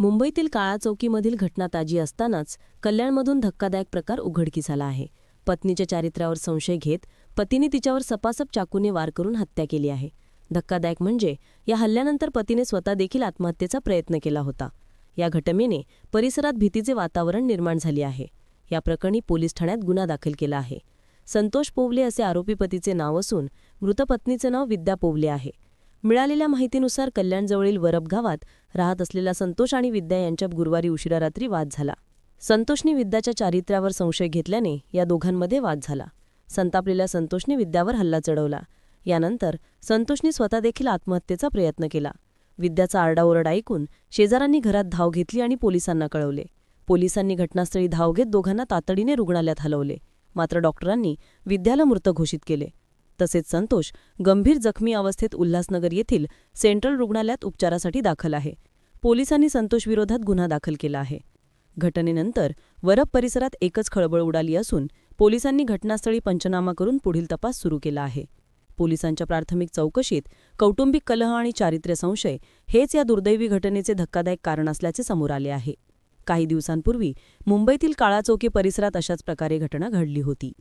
मुंबईतील काळा चौकीमधील घटना ताजी असतानाच कल्याणमधून धक्कादायक प्रकार उघडकी झाला आहे. पत्नीच्या चारित्र्यावर संशय घेत पतीने तिच्यावर सपासप चाकूने वार करून हत्या केली आहे. धक्कादायक म्हणजे या हल्ल्यानंतर पतीने स्वतः देखील आत्महत्येचा प्रयत्न केला होता. या घटनेने परिसरात भीतीचे वातावरण निर्माण झाले आहे. या प्रकरणी पोलीस ठाण्यात गुन्हा दाखल केला आहे. संतोष पोवले असे आरोपी पतीचे नाव असून मृतपत्नीचे नाव विद्या पोवले आहे. मिळालेल्या माहितीनुसार कल्याणजवळील वरब गावात राहत असलेला संतोष आणि विद्या यांच्यात गुरुवारी उशिरा रात्री वाद झाला. संतोषने विद्याच्या चारित्र्यावर संशय घेतल्याने या दोघांमध्ये वाद झाला. संतापलेल्या संतोषने विद्यावर हल्ला चढवला. यानंतर संतोषने स्वतः देखील आत्महत्येचा प्रयत्न केला. विद्याचा आरडाओरडा ऐकून शेजारांनी घरात धाव घेतली आणि पोलिसांना कळवले. पोलिसांनी घटनास्थळी धाव घेत दोघांना तातडीने रुग्णालयात हलवले. मात्र डॉक्टरांनी विद्याला मृत घोषित केले. तसेच संतोष गंभीर जखमी अवस्थेत उल्हासनगर येथील सेंट्रल रुग्णालयात उपचारासाठी दाखल आहे. पोलिसांनी संतोषविरोधात गुन्हा दाखल केला आहे. घटनेनंतर वरप परिसरात एकच खळबळ उडाली असून पोलिसांनी घटनास्थळी पंचनामा करून पुढील तपास सुरू केला आहे. पोलिसांच्या प्राथमिक चौकशीत कौटुंबिक कलह आणि चारित्र्य संशय हेच या दुर्दैवी घटनेचे धक्कादायक कारण असल्याचे समोर आले आहे. काही दिवसांपूर्वी मुंबईतील काळाचौकी परिसरात अशाच प्रकारे घटना घडली होती.